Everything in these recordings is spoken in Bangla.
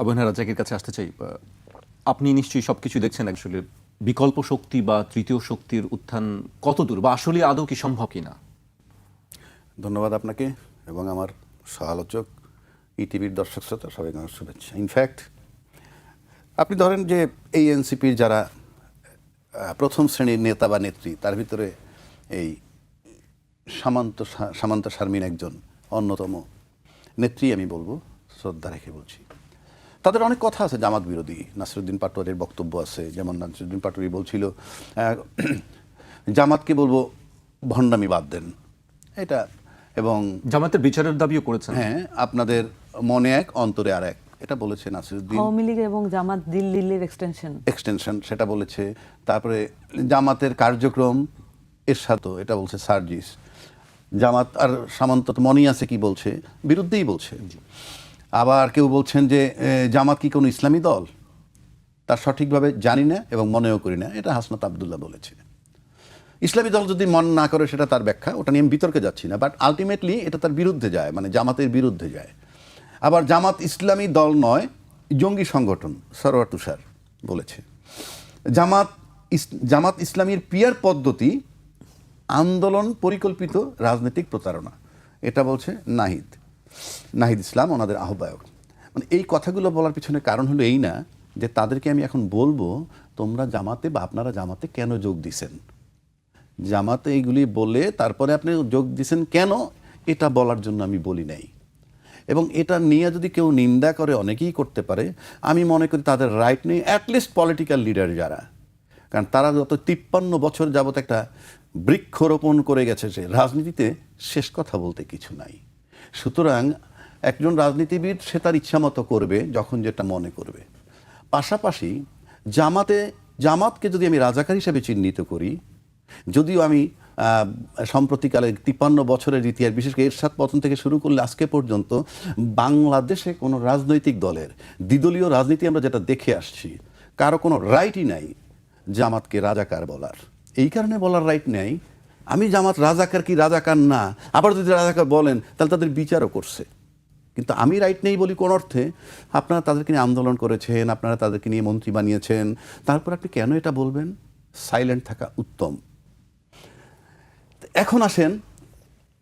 অবহেনা রাজাকের কাছে আসতে চাই আপনি নিশ্চয়ই সবকিছু দেখছেন আসলে বিকল্প শক্তি বা তৃতীয় শক্তির উত্থান কত দূর বা আসলে আদৌ কি সম্ভব কিনা? ধন্যবাদ আপনাকে এবং আমার সহ আলোচক ইটিভির দর্শক শ্রোতা, সবাইকে আমার শুভেচ্ছা। ইনফ্যাক্ট আপনি ধরেন যে এই এনসিপির যারা প্রথম শ্রেণির নেতা বা নেত্রী, তার ভিতরে এই সামান্ত সামান্ত শারমিন একজন অন্যতম নেত্রী আমি বলব, শ্রদ্ধা রেখে বলছি। তাদের অনেক কথা আছে জামাত বিরোধী। নাসিরুদ্দিন পাটোয়ারির বক্তব্য আছে যেমন নাসিরুদ্দিন পাটোয়ারি বলছিল জামাতকে বলব ভণ্ডামি বাদ দেন। এটা এবং জামাতের বিচারের দাবিও করেছেন। হ্যাঁ আপনাদের মনে এক অন্তরে আর এক এটা বলেছে নাসিরুদ্দিন। আওয়ামী লীগ এবং জামাত দিল্লির এক্সটেনশন এক্সটেনশন সেটা বলেছে। তারপরে জামাতের কার্যক্রম এর সাথে এটা বলছে সার্জিস। জামাত আর সামন্ত মনেই আছে কি বলছে? বিরুদ্ধেই বলছে। আবার কেউ বলছেন যে জামাত কি কোনো ইসলামী দল? তার সঠিকভাবে জানি না এবং মনেও করি না। এটা হাসনাত আবদুল্লাহ বলেছে। ইসলামী দল যদি মন না করে, সেটা তার ব্যাখ্যা। ওটা নিয়ে আমি বিতর্কে যাচ্ছি না। বাট আলটিমেটলি এটা তার বিরুদ্ধে যায় মানে জামাতের বিরুদ্ধে যায়। আবার জামাত ইসলামী দল নয়, জঙ্গি সংগঠন, সরোয়ার তুষার বলেছে। জামাত জামাত ইসলামীর পিয়ার পদ্ধতি আন্দোলন পরিকল্পিত রাজনৈতিক প্রতারণা। এটা বলছে নাহিদ। নাহিদ ইসলাম ওনাদের আহ্বায়ক। মানে এই কথাগুলো বলার পিছনে কারণ হলো এই না যে তাদেরকে আমি এখন বলব, তোমরা জামাতে বা আপনারা জামাতে কেন যোগ দিছেন? জামাতে এইগুলি বলে তারপরে আপনি যোগ দিছেন কেন? এটা বলার জন্য আমি বলি নাই। এবং এটা নিয়ে যদি কেউ নিন্দা করে অনেকেই করতে পারে, আমি মনে করি তাদের রাইট নেই অ্যাটলিস্ট পলিটিক্যাল লিডার যারা। কারণ তারা যত তিপ্পান্ন বছর যাবত একটা বৃক্ষরোপণ করে গেছে যে রাজনীতিতে শেষ কথা বলতে কিছু নাই। সুতরাং একজন রাজনীতিবিদ সে তার ইচ্ছা মতো করবে যখন যেটা মনে করবে। পাশাপাশি জামাতে, জামাতকে যদি আমি রাজাকার হিসেবে চিহ্নিত করি, যদিও আমি সম্প্রতিকালে তিপ্পান্ন বছরের ইতিহাস, বিশেষ করে এরশাদ পতন থেকে শুরু করলে আজকে পর্যন্ত বাংলাদেশে কোনো রাজনৈতিক দলের, দ্বিদলীয় রাজনীতি আমরা যেটা দেখে আসছি, কারও কোনো রাইটই নাই জামাতকে রাজাকার বলার। এই কারণে বলার রাইট নেই। আমি জামাত রাজাকার কি রাজাকার না? আবার যদি রাজাকার বলেন, তাহলে তাদের বিচারও করছে। কিন্তু আমি রাইট নেই বলি কোন অর্থে। আপনারা তাদেরকে নিয়ে আন্দোলন করেছেন, আপনারা তাদেরকে নিয়ে মন্ত্রী বানিয়েছেন। তারপর আপনি কেন এটা বলবেন? সাইলেন্ট থাকা উত্তম। এখন আসেন,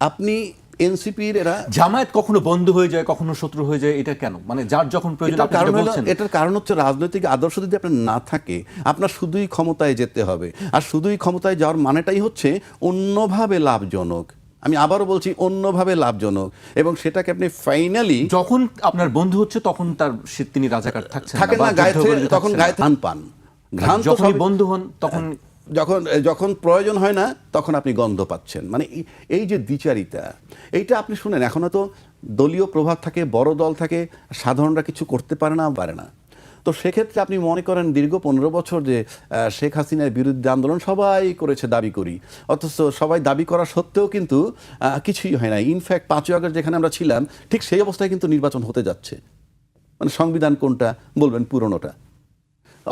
আপনি এনসিপির এরা জামায়াত কখনো বন্ধু হয়ে যায় কখনো শত্রু হয়ে যায় এটা কেন? মানে যার যখন প্রয়োজন এটার কারণ এটার হচ্ছে রাজনৈতিক আদর্শ যদি আপনার না থাকে আপনার শুধুই ক্ষমতায় যেতে হবে। আর শুধুই ক্ষমতায় যাওয়ার মানেটাই হচ্ছে অন্যভাবে লাভজনক। আমি আবারও বলছি অন্যভাবে লাভজনক। এবং সেটাকে আপনি ফাইনালি যখন আপনার বন্ধু হচ্ছে তখন তার তিনি রাজাকার থাকছেন থাকেন না গায়ে তখন গায়ে। পান ঘ্রাণ তো যখনই সবই- বন্ধু হন তখন যখন যখন প্রয়োজন হয় না, তখন আপনি গন্ধ পাচ্ছেন। মানে এই- যে দ্বিচারিতা, এইটা আপনি শুনেন, এখনও তো দলীয় প্রভাব থাকে, বড় দল থাকে, সাধারণরা কিছু করতে পারে না পারে না। তো সেক্ষেত্রে আপনি মনে করেন, দীর্ঘ পনেরো বছর যে শেখ হাসিনার বিরুদ্ধে আন্দোলন সবাই করেছে দাবি করি, অথচ সবাই দাবি করা সত্ত্বেও কিন্তু কিছুই হয় না। ইনফ্যাক্ট পাঁচই আগস্ট যেখানে আমরা ছিলাম, ঠিক সেই অবস্থায় কিন্তু নির্বাচন হতে যাচ্ছে। মানে সংবিধান কোনটা, বলবেন পুরনোটা।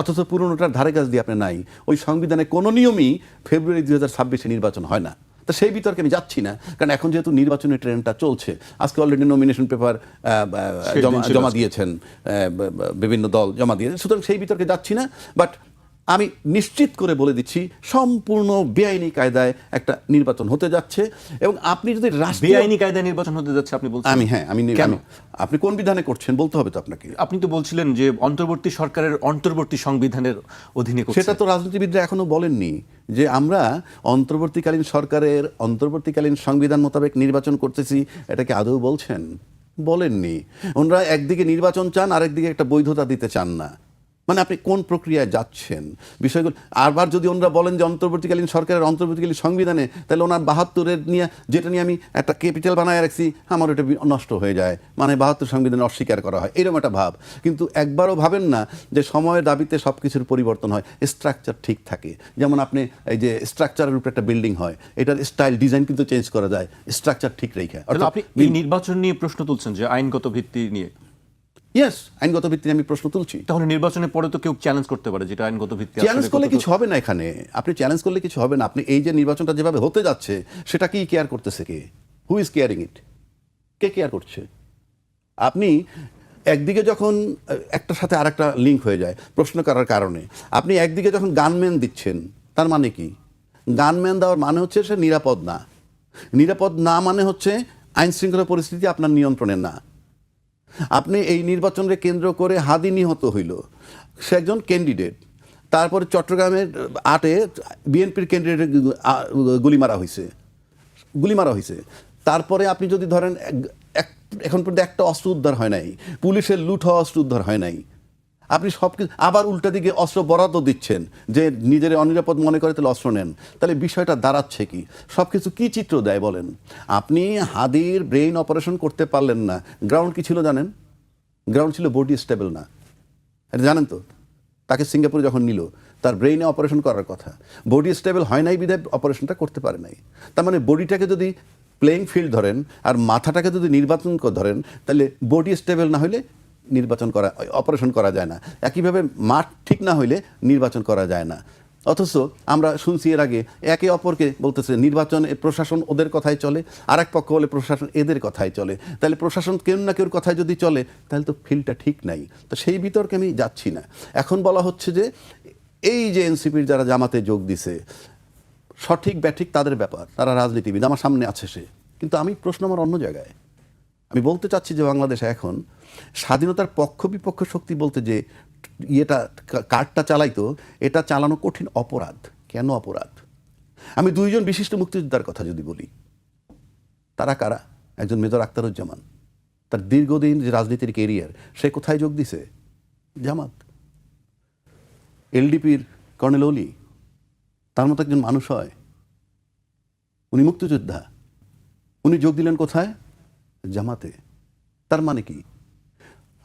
অথচ পুরনোটার ধারে কাছ দিয়ে আপনি নাই। ওই সংবিধানে কোনো নিয়মই ফেব্রুয়ারি দুই হাজার ছাব্বিশে নির্বাচন হয় না। তো সেই বিতর্কে আমি যাচ্ছি না কারণ এখন যেহেতু নির্বাচনের ট্রেনটা চলছে আজকে অলরেডি নমিনেশন পেপার জমা জমা দিয়েছেন বিভিন্ন দল জমা দিয়েছেন সুতরাং সেই বিতর্কে যাচ্ছি না বাট আমি নিশ্চিত করে বলে দিচ্ছি সম্পূর্ণ বেআইনি কায়দায় একটা নির্বাচন হতে যাচ্ছে এবং আপনি যদি বেআইনি কায়দায় নির্বাচন হতে যাচ্ছে আপনি বলছেন? আমি হ্যাঁ আমি কেন? আপনি কোন বিধানে করছেন? বলতে হবে তো আপনাকে। আপনি তো বলছিলেন যে অন্তর্বর্তী সরকারের অন্তর্বর্তী সংবিধানের অধীনে সেটা তো রাজনীতিবিদরা এখনও বলেননি যে আমরা অন্তর্বর্তীকালীন সরকারের অন্তর্বর্তীকালীন সংবিধান মোতাবেক নির্বাচন করতেছি এটাকে আদৌ বলছেন? বলেননি। ওনারা একদিকে নির্বাচন চান আরেকদিকে একটা বৈধতা দিতে চান না। মানে আপনি কোন প্রক্রিয়ায় যাচ্ছেন? বিষয়গুলো আবার যদি ওনারা বলেন যে অন্তর্বর্তীকালীন সরকারের অন্তর্বর্তীকালীন সংবিধানে তাহলে ওনার বাহাত্তরের নিয়ে যেটা নিয়ে আমি একটা ক্যাপিটাল বানায় রাখছি আমার ওটা নষ্ট হয়ে যায়। মানে বাহাত্তর সংবিধান অস্বীকার করা হয়। এরকম একটা ভাব। কিন্তু একবারও ভাবেন না যে সময়ের দাবিতে সব কিছুর পরিবর্তন হয় স্ট্রাকচার ঠিক থাকে। যেমন আপনি এই যে স্ট্রাকচারের উপরে একটা বিল্ডিং হয় এটার স্টাইল ডিজাইন কিন্তু চেঞ্জ করা যায়। স্ট্রাকচার ঠিক রেখে। আপনি এই নির্বাচন নিয়ে প্রশ্ন তুলছেন যে আইনগত ভিত্তি নিয়ে। ইয়েস আইনগত ভিত্তিতে আমি প্রশ্ন তুলছি। তাহলে নির্বাচনের পরে তো কেউ চ্যালেঞ্জ করতে পারে যেটা আইনগত ভিত্তি চ্যালেঞ্জ করলে কিছু হবে না এখানে। আপনি চ্যালেঞ্জ করলে কিছু হবে না। আপনি এই যে নির্বাচনটা যেভাবে হতে যাচ্ছে সেটা কি কেয়ার করতেছে কে? হু ইজ কেয়ারিং ইট কে কেয়ার করছে? আপনি একদিকে যখন একটার সাথে আরেকটা লিঙ্ক হয়ে যায় প্রশ্ন করার কারণে। আপনি একদিকে যখন গানম্যান দিচ্ছেন তার মানে কি? গানম্যান দেওয়ার মানে হচ্ছে সে নিরাপদ না। নিরাপদ না মানে হচ্ছে আইন শৃঙ্খলা পরিস্থিতি আপনার নিয়ন্ত্রণে না। আপনি এই নির্বাচনকে কেন্দ্র করে হাদি নিহত হইল। সে একজন ক্যান্ডিডেট তারপরে চট্টগ্রামের আটে বিএনপির ক্যান্ডিডেট গুলি মারা হয়েছে গুলি মারা হয়েছে তারপরে আপনি যদি ধরেন এখন পর্যন্ত একটা অস্ত্র উদ্ধার হয় নাই। পুলিশের লুট হওয়া অস্ত্র উদ্ধার হয় নাই। আপনি সব কিছু আবার উল্টা দিকে অস্ত্র বরাদ্দ দিচ্ছেন যে নিজের অনিরাপদ মনে করে তাহলে অস্ত্র নেন। তাহলে বিষয়টা দাঁড়াচ্ছে কি? সব কিছু কী চিত্র দেয় বলেন? আপনি হাদির ব্রেইন অপারেশন করতে পারলেন না। গ্রাউন্ড কি ছিল জানেন? গ্রাউন্ড ছিল বডি স্টেবল না। এটা জানেন তো? তাকে সিঙ্গাপুরে যখন নিল, তার ব্রেইনে অপারেশন করার কথা। বডি স্টেবল হয় নাই বিধায় অপারেশনটা করতে পারে নাই। তার মানে বডিটাকে যদি প্লেইং ফিল্ড ধরেন আর মাথাটাকে যদি নির্বাচন ধরেন, তাহলে বডি স্টেবল না হলে নির্বাচন করা, অপারেশন করা যায় না। একইভাবে মাঠ ঠিক না হইলে নির্বাচন করা যায় না। অথচ আমরা শুনছি এর আগে একে অপরকে বলতেছে, নির্বাচন প্রশাসন ওদের কথাই চলে আর এক পক্ষ বলে প্রশাসন এদের কথাই চলে। তাহলে প্রশাসন কেউ না কেউর কথায় যদি চলে, তাহলে তো ফিল্ডটা ঠিক নাই। তো সেই বিতর্কে আমি যাচ্ছি না। এখন বলা হচ্ছে যে, এই যে এনসিপির যারা জামাতে যোগ দিছে, সঠিক, ব্যাঠিক তাদের ব্যাপার। তারা রাজনীতিবিদ, আমার সামনে আছে সে। কিন্তু আমি প্রশ্ন আমার অন্য জায়গায়। আমি বলতে চাচ্ছি যে বাংলাদেশে এখন স্বাধীনতার পক্ষ বিপক্ষ শক্তি বলতে যে ইয়েটা কার্ডটা চালাইতো, এটা চালানো কঠিন অপরাধ। কেন অপরাধ? আমি দুইজন বিশিষ্ট মুক্তিযোদ্ধার কথা যদি বলি, তারা কারা? একজন মেজর আখতারুজ্জামান। তার দীর্ঘদিন যে রাজনীতির কেরিয়ার, সে কোথায় যোগ দিছে? জামাত। এলডিপির কর্নেল ওলি তার মতো একজন মানুষ হয়। উনি মুক্তিযোদ্ধা। উনি যোগ দিলেন কোথায়? জামাতে। তার মানে কি?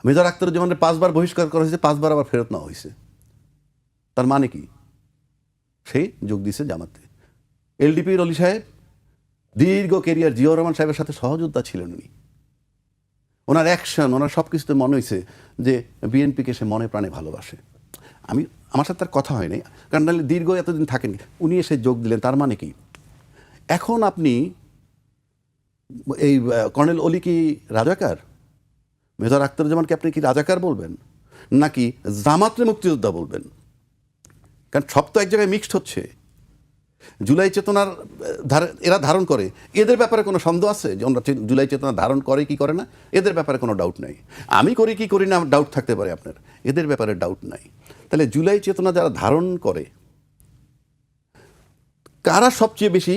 মেজর আখতারুজ্জামানের পাঁচবার বহিষ্কার করা হয়েছে, পাঁচবার আবার ফেরত নেওয়া হয়েছে। তার মানে কি? সে যোগ দিছে জামাতে। এলডিপির অলি সাহেব, দীর্ঘ কেরিয়ার জিয়াউর রহমান সাহেবের সাথে সহযোদ্ধা ছিলেন উনি। ওনার অ্যাকশন ওনার সব কিছুতে মনে হয়েছে যে বিএনপিকে সে মনে প্রাণে ভালোবাসে। আমি, আমার সাথে তার কথা হয়নি কারণ দীর্ঘ এতদিন থাকেন। উনি এসে যোগ দিলেন, তার মানে কি? এখন আপনি এই কর্নেল অলি কি রাজাকার? মেজর আখতারুজ্জামানকে আপনি কি রাজাকার বলবেন? নাকি জামাত্রে মুক্তিযোদ্ধা বলবেন? কারণ সব তো এক জায়গায় মিক্সড হচ্ছে। জুলাই চেতনার ধার- এরা ধারণ করে। এদের ব্যাপারে কোনো সন্দেহ আছে? যে ওরা জুলাই চেতনা ধারণ করে কি করে না? এদের ব্যাপারে কোনো ডাউট নাই। আমি করি কি করি না ডাউট থাকতে পারে আপনার। এদের ব্যাপারে ডাউট নাই। তাহলে জুলাই চেতনা যারা ধারণ করে কারা সবচেয়ে বেশি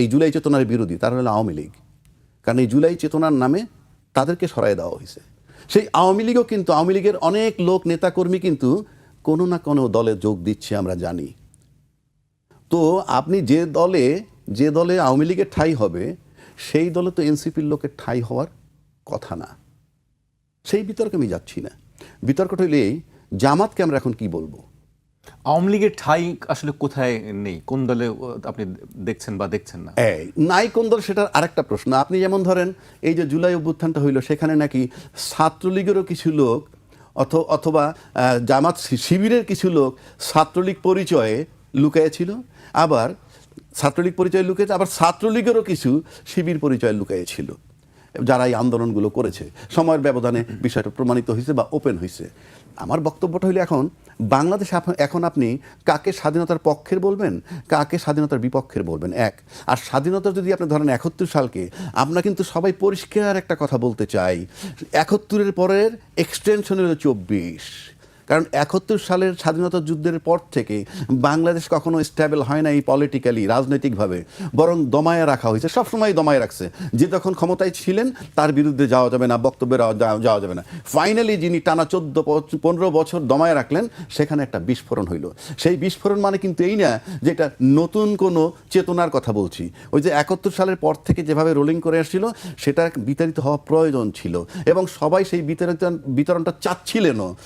এই জুলাই চেতনার বিরোধী? তারা হলো আওয়ামী লীগ। কারণ এই জুলাই চেতনার নামে তাদেরকে সরাই দেওয়া হয়েছে। সেই আওয়ামী লীগও কিন্তু, আওয়ামী লীগের অনেক লোক, নেতাকর্মী কিন্তু কোনো না কোনো দলে যোগ দিচ্ছে আমরা জানি। তো আপনি যে দলে যে দলে আওয়ামী লীগের ঠাই হবে, সেই দলে তো এনসিপির লোকের ঠাই হওয়ার কথা না। সেই বিতর্কে আমি যাচ্ছি না। বিতর্কটা হইলে জামাতকে আমরা এখন কি বলব? আওয়ামী লীগের ঠাই আসলে কোথায় নেই? কোন দলে আপনি দেখছেন বা দেখছেন না? নাই কোন দল সেটার আরেকটা প্রশ্ন। আপনি যেমন ধরেন, এই যে জুলাই অভ্যুত্থানটা হইল, সেখানে নাকি ছাত্রলীগেরও কিছু লোক অথ- অথবা জামাত শিবিরের কিছু লোক ছাত্রলীগ পরিচয়ে লুকাইছিল আবার ছাত্রলীগ পরিচয়ে লুকিয়েছে, আবার ছাত্রলীগেরও কিছু শিবির পরিচয়ে লুকাইছিল যারা এই আন্দোলনগুলো করেছে, সময়ের ব্যবধানে বিষয়টা প্রমাণিত হয়েছে বা ওপেন হয়েছে। আমার বক্তব্যটা হইলে এখন, বাংলাদেশ এখন আপনি কাকে স্বাধীনতার পক্ষের বলবেন, কাকে স্বাধীনতার বিপক্ষের বলবেন? এক, আর স্বাধীনতা যদি আপনি ধরেন একাত্তর সালকে, আমরা কিন্তু সবাই পরিষ্কার একটা কথা বলতে চাই, একাত্তরের পরের এক্সটেনশন হলো চব্বিশ। কারণ একাত্তর সালের স্বাধীনতা যুদ্ধের পর থেকে বাংলাদেশ কখনো স্টেবল হয় নাই পলিটিক্যালি রাজনৈতিকভাবে, বরং দমায়ে রাখা হয়েছে। সবসময় দমায়ে রাখছে। যে তখন ক্ষমতায় ছিলেন, তার বিরুদ্ধে যাওয়া যাবে না, বক্তব্যে যাওয়া- যাবে না। ফাইনালি যিনি টানা চোদ্দ পনেরো বছর দমায় রাখলেন, সেখানে একটা বিস্ফোরণ হইল। সেই বিস্ফোরণ মানে কিন্তু এই না যে এটা নতুন কোনো চেতনার কথা বলছি। ওই যে একাত্তর সালের পর থেকে যেভাবে রোলিং করে আসছিল, সেটা বিতাড়িত হওয়া প্রয়োজন ছিল। এবং সবাই সেই বিতরণ বিতরণটা চাচ্ছিলেনও।